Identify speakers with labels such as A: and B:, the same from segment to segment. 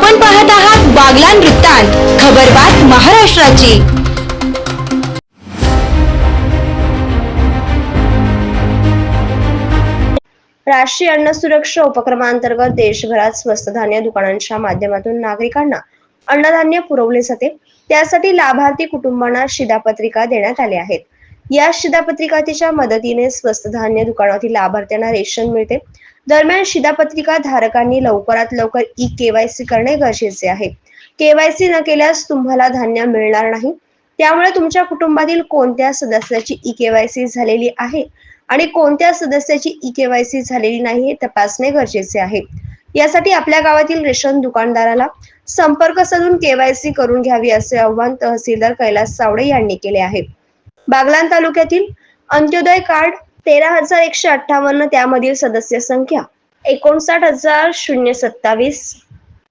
A: आपण पाहत आहात बागलान वृत्तांत खबरबात महाराष्ट्राची.
B: राष्ट्रीय अन्न सुरक्षा उपक्रमांतर्गत देशभरात स्वस्त धान्य दुकानांच्या माध्यमातून नागरिकांना अन्नधान्य पुरवले जाते. त्यासाठी लाभार्थी कुटुंबांना शिधापत्रिका देण्यात आल्या आहेत. या शिधापत्रिकाच्या मदतीने स्वस्त धान्य दुकानातील लाभार्थ्यांना रेशन मिळते. दरम्यान शिधापत्रिका धारकांनी लवकरात लवकर ई केवायसी करणे गरजेचे आहे. केवायसी न केल्यास तुम्हाला धान्य मिळणार नाही. त्यामुळे तुमच्या कुटुंबातील कोणत्या सदस्याची ई केवायसी झालेली आहे आणि कोणत्या सदस्याची ई केवायसी झालेली नाही हे तपासणे गरजेचे आहे. यासाठी आपल्या गावातील रेशन दुकानदाराला संपर्क साधून केवायसी करून घ्यावी असे आवाहन तहसीलदार कैलास सावडे यांनी केले आहे. बागलान तालुक्यातील अंत्योदय कार्ड तेरा हजार एकशे अठ्ठावन्न त्यामधील सदस्य संख्या एकोणसाठ हजार शून्य सत्तावीस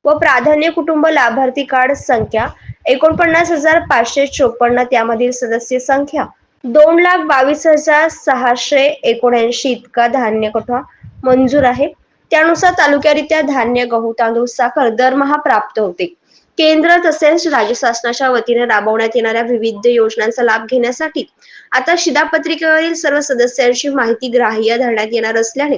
B: व प्राधान्य कुटुंब लाभार्थी कार्ड संख्या एकोणपन्नास हजार पाचशे चोपन्न त्यामधील सदस्य संख्या दोन लाख बावीस हजार सहाशे एकोणऐंशी इतका धान्य कोठा मंजूर आहे. त्यानुसार तालुक्यारित्या धान्य गहू तांदूळ साखर दरमहा प्राप्त होते. केंद्र तसेच राज्य शासनाच्या वतीने राबवण्यात येणाऱ्या विविध योजनांचा लाभ घेण्यासाठी. आता शिधापत्रिकेवरील सर्व सदस्यांची माहिती ग्राह्य धरण्यात येणार असल्याने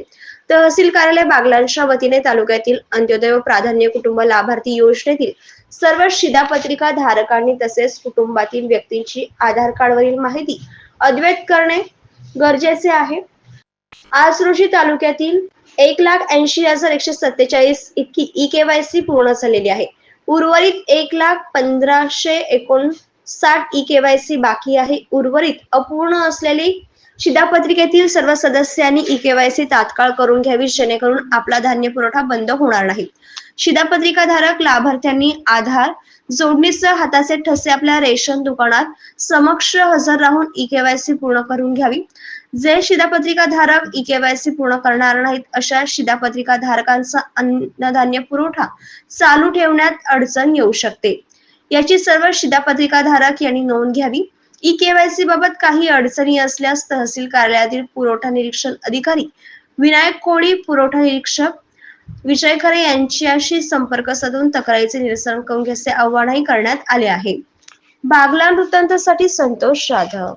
B: तहसील कार्यालय बागलांच्या वतीने तालुक्यातील अंत्योदय व प्राधान्य कुटुंब लाभार्थी योजनेतील सर्व शिधापत्रिका धारकांनी तसेच कुटुंबातील व्यक्तींची आधार कार्डवरील माहिती अद्वैत करणे गरजेचे आहे. आज रोजी तालुक्यातील एक लाख ऐंशी हजार एकशे सत्तेचाळीस इतकी ई केवायसी पूर्ण झालेली आहे. उर्वरित एक लाख पंधराशे एकोणसाठ ई केवायसी बाकी आहे. उर्वरित अपूर्ण असलेली शिधापत्रिकेतील सर्व सदस्यांनी ई केवायसी तात्काळ करून घ्यावी जेणेकरून आपला धान्य पुरवठा बंद होणार नाही. शिधापत्रिका धारक लाभार्थ्यांनी आधार जोडणीसह हाताचे ठसे आपल्या रेशन दुकानात समक्ष हजर राहून ई केवायसी पूर्ण करून घ्यावी. जे शिधापत्रिका धारक ई केवायसी पूर्ण करणार नाहीत अशा शिधापत्रिका धारकांचा अन्नधान्य पुरवठा चालू ठेवण्यात अडचण येऊ शकते. याची सर्व शिधापत्रिका धारक यांनी नोंद घ्यावी. ई केवायसी बाबत काही अडचणी असल्यास तहसील कार्यालयातील पुरवठा निरीक्षण अधिकारी विनायक कोळी पुरवठा निरीक्षक विजय खरे यांच्याशी संपर्क साधून तक्रारीचे निरसन करून घेण्याचे आवाहनही करण्यात आले आहे. बागलान वृत्तांतासाठी संतोष जाधव.